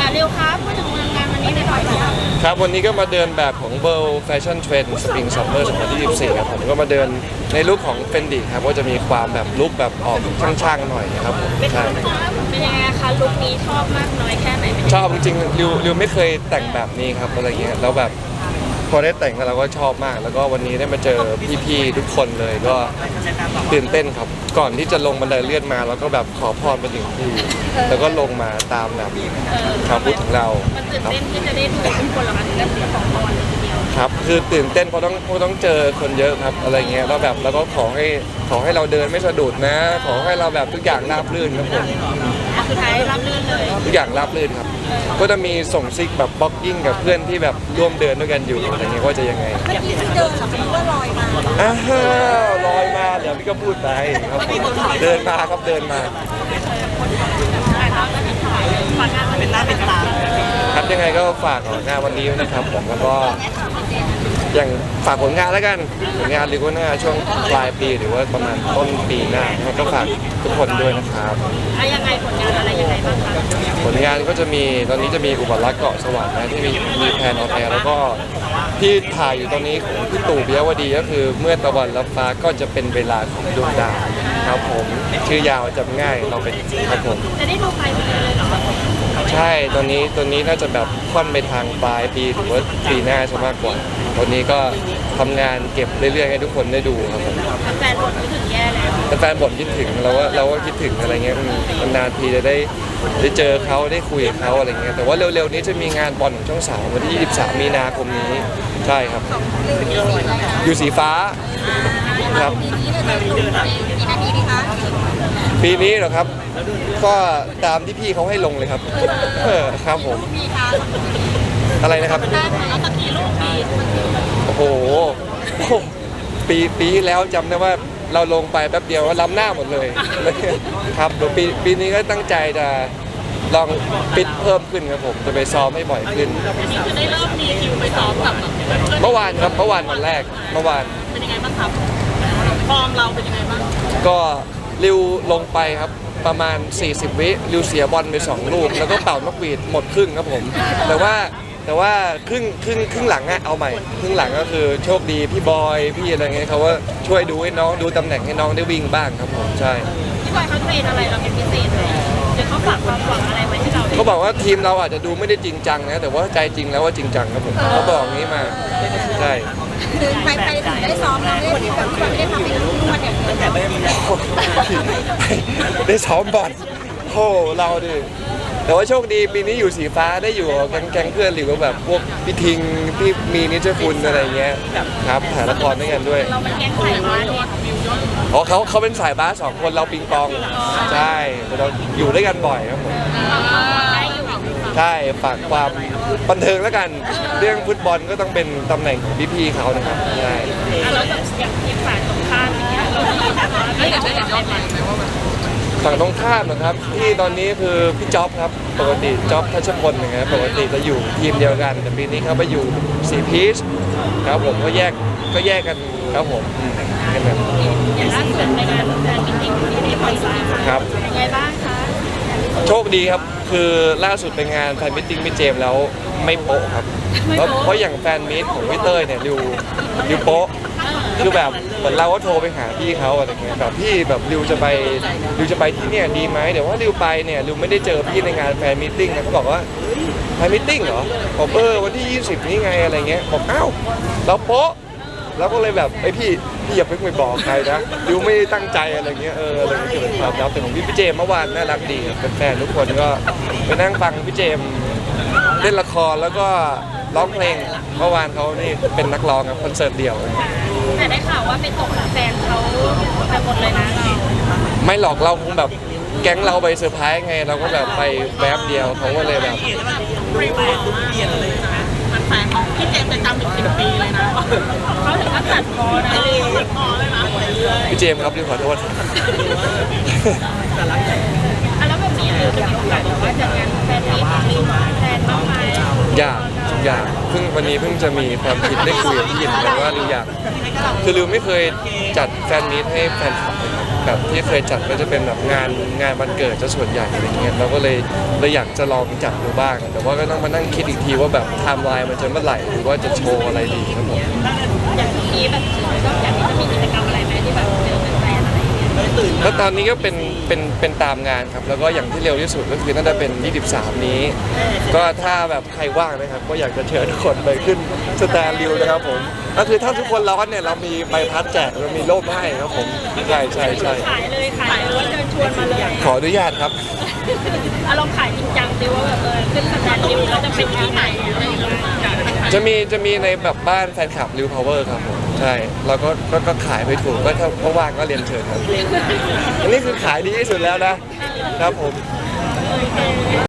อะเร็วครับพูดถึงงานวันนี้หน่อยค่ะครับวันนี้ก็มาเดินแบบของ World Fashion Trend Spring Summer 2024ครับผมก็มาเดินในลุคของ Fendi ครับก็จะมีความแบบลุคแบบออกช่างๆหน่อยครับผมใช่เป็นยังไงคะลุคนี้ชอบมากน้อยแค่ไหนเป็นยังไงชอบจริงๆริวริวไม่เคยแต่งแบบนี้ครับอะไรเงี้ยแล้วแบบ พอได้แต่งแล้วเราก็ชอบมาก แล้วก็วันนี้ได้มาเจอพี่ๆทุกคนเลยก็ตื่นเต้นครับ ก่อนที่จะลงบันไดเลื่อนมาเราก็แบบขอพรไปถึงที่แล้วก็ลงมาตามแบบคำพูดของเรามันตื่นครับเต้นที่จะได้ดูทุกคนเหรอคะถึงได้เป็นของรางวัลเลยทีเดียวครับ คือตื่นเต้นเพราะต้องเพราะต้องเจอคนเยอะครับอะไรเงี้ยแล้วแบบแล้วก็ขอให้ขอให้เราเดินไม่สะดุดนะ ขอให้เราแบบทุกอย่างราบรื่นครับผมอะ สุดท้ายรับเลื่อนเลยทุกอย่างราบรื่นครับ ก็จะมีส่งซิกแบบบล็อกกิ้งกับเพื่อนที่แบบร่วมเดินด้วยกันอยู่อะไรเงี้ยว่าจะยังไงเมื่อกี้ที่เดินเหรอคะว่าลอยมาอ้าวลอยมาเดี๋ยวพี่ก็พูดไปครับเดินมาครับเดินมาถ่ายทอดก็มีถ่ายฝากงานเป็นหน้าเป็นตาครับยังไงก็ฝากงานวันนี้ด้วยนะครับผมแล้วก็อย่างฝากผลงานแล้วกันผลงานหรือว่าหน้าช่วงปลายปีหรือว่าประมาณต้นปีหน้านะครับก็ฝากทุกคนด้วยนะครับอะยังไงผลงานอะไรยังไงบ้างคะผลงานก็จะมีตอนนี้จะมีอุบัติรักเกาะสวรรค์นะที่มีมีแพลนออนแอร์แล้วก็ที่ถ่ายอยู่ตอนนี้ของพี่ตู่เบียวดีก็คือ เมื่อตะวันรับฟ้าก็จะเป็นเวลาของดวงดาวครับผมชื่อยาวจำง่ายเราเป็นครับผมจะได้ดูไปหมดเลยเหรอคะใช่ตอนนี้ตอนนี้น่าจะแบบค่อนไปทางปลายปีหรือว่าปีหน้าจะมากกว่าตอนนี้ก็ทำงานเก็บเรื่อยๆให้ทุกคนได้ดูครับผมแฟนบทก็ถึงแย่แล้วแต่แฟนบ่นคิดถึงเราว่าเราก็คิดถึงอะไรเงี้ยอืมนานๆทีจะได้ได้เจอเขาได้คุยกับเขาอะไรเงี้ยแต่ว่าเร็วๆนี้จะมีงานบอลของช่องสามวันที่ 23 มีนาคมนี้ใช่ครับ อยู่สีฟ้าครับ ปีนี้เนี่ยจะดูเองกี่นาทีดีคะปีนี้เหรอครับ ก็ตามที่พี่เขาให้ลงเลยครับเออครับผม มีคะอะไรนะครับได้ไหมแล้วสักกี่ลูกดี โอ้โห ปีปีที่แล้วจำได้ว่าเราลงไปแป๊บเดียวว่าล้ำหน้าหมดเลย ครับเดี๋ยวปีปีนี้ก็ตั้งใจจะลองปิดเพิ่มขึ้นครับผมจะไปซ้อมให้บ่อยขึ้นนี่คือได้เริ่มมีคิวไปซ้อมกับเพื่อนเมื่อวานครับเมื่อวานวันแรกเมื่อวาน เป็นยังไงบ้างครับฟอร์มเราเป็นยังไงบ้างก็ริวลงไปครับประมาณ 40 วิริวเสียบอลไป 2 ลูก แล้วก็เป่านกหวีดหมดครึ่งครับผม แต่ว่า แต่ว่าครึ่งครึ่งครึ่งหลังอะเอาใหม่ ครึ่งหลังก็คือโชคดีพี่บอยพี่อะไรเงี้ยเขาว่าช่วยดูให้น้องดูตำแหน่งให้น้องได้วิ่งบ้างครับผมใช่พี่บอยเขาเทรนอะไรเราเป็นพิเศษเลยเดี๋ยวเขาฝากความหวังอะไรไว้ให้เราเขาบอกว่าทีมเราอาจจะดูไม่ได้จริงจังนะแต่ว่าใจจริงแล้วว่าจริงจังครับผมเขาบอกอย่างนี้มาใช่คือไปไปถึงได้ซ้อมเราได้ที่แบบที่เราไม่ได้ทำเป็นลูกนวดอย่างเดียวได้ซ้อมบอลโอ้เราดิ แต่ว่าโชคดีปีนี้อยู่สีฟ้าได้อยู่กับแก๊งแก๊งเพื่อนหรือว่าแบบพวกพี่ทิงพี่มีนิจคุณอะไรเงี้ยครับถ่ายละครด้วยกันด้วย เราเป็นแก๊งไข่มาเนี่ยอ๋อเขาเขาเป็นสายบาสสองคนเราปิงปองใช่แต่เราอยู่ด้วยกันบ่อยครับผมได้อยู่ใช่ฝากความบันเทิงแล้วกัน เรื่องฟุตบอลก็ต้องเป็นตำแหน่งของพี่ๆเขานะครับใช่แล้ว ฝั่งตรงข้ามนะครับที่ตอนนี้คือพี่จ๊อบครับปกติจ๊อบทัชพลนะครับปกติจะอยู่ทีมเดียวกัน แต่ปีนี้เขาไปอยู่สีพีชครับผมก็แยกก็แยกกันครับผมอืมกันแบบอย่างล่าสุดในงานแฟนมิตติ้งที่ได้ไปซ้ายมาครับ ยังไงบ้างคะโชคดีครับ คือล่าสุดเป็นงานแฟนมิทติ้งพี่เจมส์แล้วไม่โป๊ะครับ เพราะเพราะอย่างแฟนมิตของพี่เต้ยเนี่ยริวริวโป๊ะ คือแบบเหมือนเราก็โทรไปหาพี่เขาอะไรเงี้ยแบบพี่แบบริวจะไปริวจะไปที่เนี่ยดีไหมเดี๋ยวว่าริวไปเนี่ยริวไม่ได้เจอพี่ในงานแฟนมิทติ้งนะเขาบอกว่าแฟนมิทติ้งเหรอผมเออวันที่ 20 นี้ไงอะไรเงี้ยบอกอ้าวเราโป๊ะแล้วก็เลยแบบไอยพี่พี่อย่าเพิ่งไปบอกใครนะดิวไม่ได้ตั้งใจอะไรเงี้ยเอออะไรเงี้ยเป็นความลับแต่ของพี่พี่เจมเมื่อวานน่ารักดีเป็นแฟนทุกคนก็ไปนั่งฟังพี่เจมเล่นละครแล้วก็ร้องเพลงเมื่อวานเขานี่เป็นนักร้องครับคอนเสิร์ตเดี่ยว แต่ได้ข่าวว่าไปตกแฟนเขาไปหมดเลยนะเราไม่หลอกเราคงแบบแก๊งเราไปเซอร์ไพรส์ไง เราก็แบบไปแวบเดียวเขาก็เลยแบบรีแบรนด์เปลี่ยนเลยนะมันแฟนของพี่เจมส์จะจำถึงสิบปีเลยนะเขาถึงกับตัดคอนะตัดคอเลยนะพี่เจมส์ครับดิวขอโทษอะแล้วแบบนี้คือจะมีโอกาสแบบว่าจะงานแฟนมีตของลิวแฟนบ้างไหมอยาก อยากเพิ่งวันนี้เพิ่งจะมีความคิดได้คุยกับพี่ยินเหมือนกันว่าริวอยากคือริวไม่เคยจัดแฟนมีตให้แฟนคลับเลยครับแบบที่เคยจัดก็จะเป็นแบบงานงานวันเกิดจะส่วนใหญ่อะไรเงี้ยเราก็เลยเลยอยากจะลองจัดดูบ้าง แต่ว่าก็ต้องมานั่งคิดอีกทีว่าแบบไทม์ไลน์มันจะเมื่อไหร่หรือว่าจะโชว์อะไรดีครับผมอย่างนี้แบบอกจากนี้จะมีกิจกรรมอะไรไหมที่แบบเจอแฟน ๆอะไรอย่างเงี้ยแล้วตอนนี้ก็เป็นเป็นเป็นตามงานครับแล้วก็อย่างที่เร็วที่สุดก็คือน่าจะเป็น 23 นี้ ก็ถ้าแบบใครว่างนะครับ ก็อยากจะเชิญทุกคนไปขึ้นสแตนริวนะครับผมก็คือถ้าทุกคนร้อนเนี่ยเรามีใบพัดแจกเรามีร่มให้ครับผมใช่ใช่ใช่ขายเลยขายเลยว่าเชิญชวนมาเลยขออนุญาตครับเอาลองขายจริงจังดิว่าแบบเออขึ้นสแตนด์ดิวแล้วจะเป็นที่ไหนอะไรอย่างเงี้ยจะมีจะมีในแบบบ้านแฟนคลับริวพาวเวอร์ครับผม ใช่เราก็ก็ก็ขายไปถูกก็ถ้าก็ว่างก็เรียนเชิญครับอันนี้คือขายดีที่สุดแล้วนะครับผม